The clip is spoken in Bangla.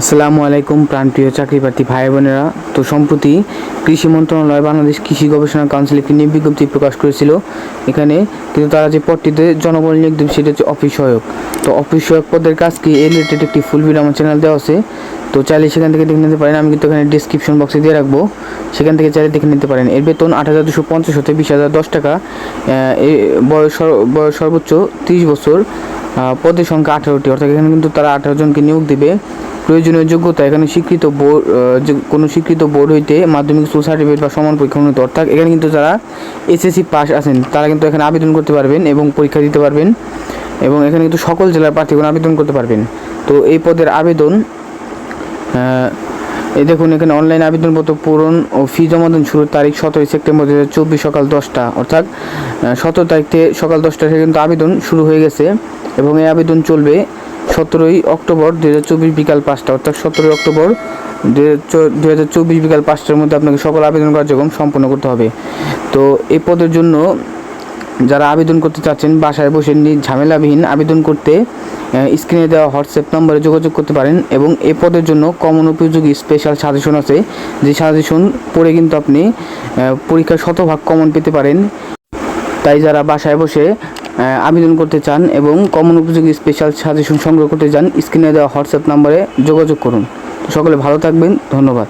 আসসালামু আলাইকুম প্রাণপ্রিয় চাকরিপ্রার্থী ভাই বোনেরা। তো সম্প্রতি কৃষি মন্ত্রণালয় বাংলাদেশ কৃষি গবেষণা কাউন্সিল একটি বিজ্ঞপ্তি প্রকাশ করেছিল। এখানে কিন্তু তারা যে পদটিতে জনবল নিয়োগ দেবে সেটা হচ্ছে অফিস সহায়ক। তো অফিস সহায়ক পদের কাজ কি এই রিলেটেড একটি ফুল ভিডিও আমার চ্যানেল দেওয়া আছে। তো চাইলে সেখান থেকে দেখে নিতে পারেন, আমি কিন্তু এখানে ডিসক্রিপশন বক্সে দিয়ে রাখব। সেখান থেকে চাইলে দেখে নিতে পারেন। এর বেতন আট হাজার দুশো পঞ্চাশ হতে বিশ হাজার দশ টাকা। বয়স বয়স সর্বোচ্চ তিরিশ বছর। পদের সংখ্যা আঠারোটি, অর্থাৎ এখানে কিন্তু তারা আঠারো জনকে নিয়োগ দেবে। প্রয়োজনীয় যোগ্যতা, এখানে স্বীকৃত বোর্ড কোনো স্বীকৃত বোর্ড হইতে মাধ্যমিক স্কুল সার্টিফিকেট বা সমান পরীক্ষা উন্নত, অর্থাৎ এখানে কিন্তু যারা এসএসসি পাস আছেন, তারা কিন্তু এখানে আবেদন করতে পারবেন এবং পরীক্ষা দিতে পারবেন এবং এখানে কিন্তু সকল জেলার প্রার্থীগণ আবেদন করতে পারবেন। তো এই পদের আবেদন এই দেখুন, এখানে অনলাইন আবেদনপত্র পূরণ ও ফি জমা দেন শুরুর তারিখ সতেরোই সেপ্টেম্বর দু চব্বিশ সকাল দশটা, অর্থাৎ সতেরো তারিখ থেকে সকাল দশটা থেকে কিন্তু আবেদন শুরু হয়ে গেছে এবং এই আবেদন চলবে সতেরোই অক্টোবর দু হাজার চব্বিশ বিকাল পাঁচটা, অর্থাৎ সতেরোই অক্টোবর দু হাজার চব্বিশ বিকাল পাঁচটার মধ্যে আপনাকে সকল আবেদন কার্যক্রম সম্পন্ন করতে হবে। তো এই পদের জন্য যারা আবেদন করতে চাচ্ছেন, বাসায় বসে ঝামেলাবিহীন আবেদন করতে স্ক্রিনে দেওয়া হোয়াটসঅ্যাপ নম্বরে যোগাযোগ করতে পারেন এবং এ পদের জন্য কমন উপযোগী স্পেশাল সাজেশন আছে। যে সাজেশন পড়ে কিন্তু আপনি পরীক্ষার শতভাগ কমন পেতে পারেন। তাই যারা বাসায় বসে আবেদন করতে চান এবং কমন উপযোগী স্পেশাল সাজেশন সংগ্রহ করতে চান স্ক্রিনে দেওয়া হোয়াটসঅ্যাপ নম্বরে যোগাযোগ করুন। সকলে ভালো থাকবেন, ধন্যবাদ।